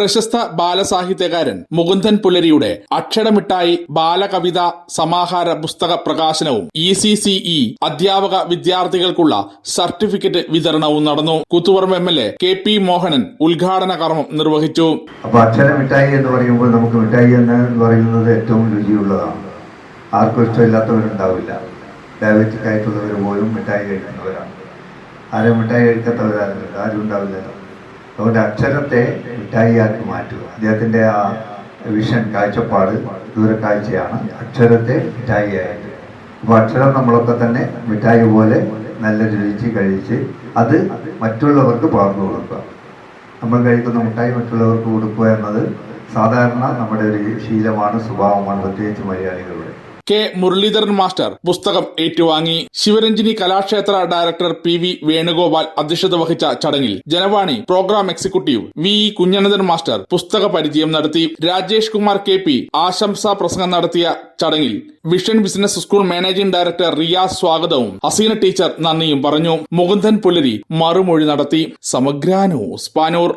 പ്രശസ്ത ബാലസാഹിത്യകാരൻ മുകുന്ദൻ പുലരിയുടെ അക്ഷരമിട്ടായി ബാലകവിത സമാഹാര പുസ്തക പ്രകാശനവും ഇ സി സി ഇ അധ്യാപക വിദ്യാർത്ഥികൾക്കുള്ള സർട്ടിഫിക്കറ്റ് വിതരണവും നടന്നു. Koothuparamba M L A K P Mohanan ഉദ്ഘാടന കർമ്മം നിർവഹിച്ചു. അപ്പൊ അക്ഷരമിട്ടായി എന്ന് പറയുമ്പോൾ നമുക്ക് മിഠായി എന്ന് പറയുന്നത് ഏറ്റവും രുചിയുള്ളതാണ്. ആർക്കും ഇഷ്ടമില്ലാത്തവരുണ്ടാവില്ല. ഡയബറ്റിക് ആയിട്ടുള്ളവർ പോലും മിഠായി കഴിക്കുന്നവരാണ്. ആരും മിഠായി കഴിക്കാത്തവരാരുമില്ല ആരും ഉണ്ടാവില്ലല്ലോ. അതുകൊണ്ട് അക്ഷരത്തെ മിഠായിയാക്കി മാറ്റുക. അദ്ദേഹത്തിന്റെ ആ വിഷൻ കാഴ്ചപ്പാട് ദൂരക്കാഴ്ചയാണ് അക്ഷരത്തെ മിഠായിയായിട്ട്. അപ്പോൾ അക്ഷരം നമ്മളൊക്കെ തന്നെ മിഠായി പോലെ നല്ല രുചിച്ച് കഴിച്ച് അത് മറ്റുള്ളവർക്ക് പകർന്നു കൊടുക്കുക. നമ്മൾ കഴിക്കുന്ന മിഠായി മറ്റുള്ളവർക്ക് കൊടുക്കുക എന്നത് സാധാരണ നമ്മുടെ ഒരു ശീലമാണ് സ്വഭാവമാണ് പ്രത്യേകിച്ച് മലയാളികളുടെ കെ മുരളീധരൻ മാസ്റ്റർ പുസ്തകം ഏറ്റുവാങ്ങി. Sivaranjini Kalakshetra director P V Venugopal അധ്യക്ഷത വഹിച്ച ചടങ്ങിൽ Janavani programme executive V E Kunhanandan master പുസ്തക പരിചയം നടത്തി. രാജേഷ് കുമാർ കെ പി ആശംസാ പ്രസംഗം നടത്തിയ ചടങ്ങിൽ vision business school managing director Riyas സ്വാഗതവും ഹസീന ടീച്ചർ നന്ദിയും പറഞ്ഞു. മുകുന്ദൻ പുലരി മറുമൊഴി നടത്തി. സമഗ്രാനോ ന്യൂസ് പാനൂർ.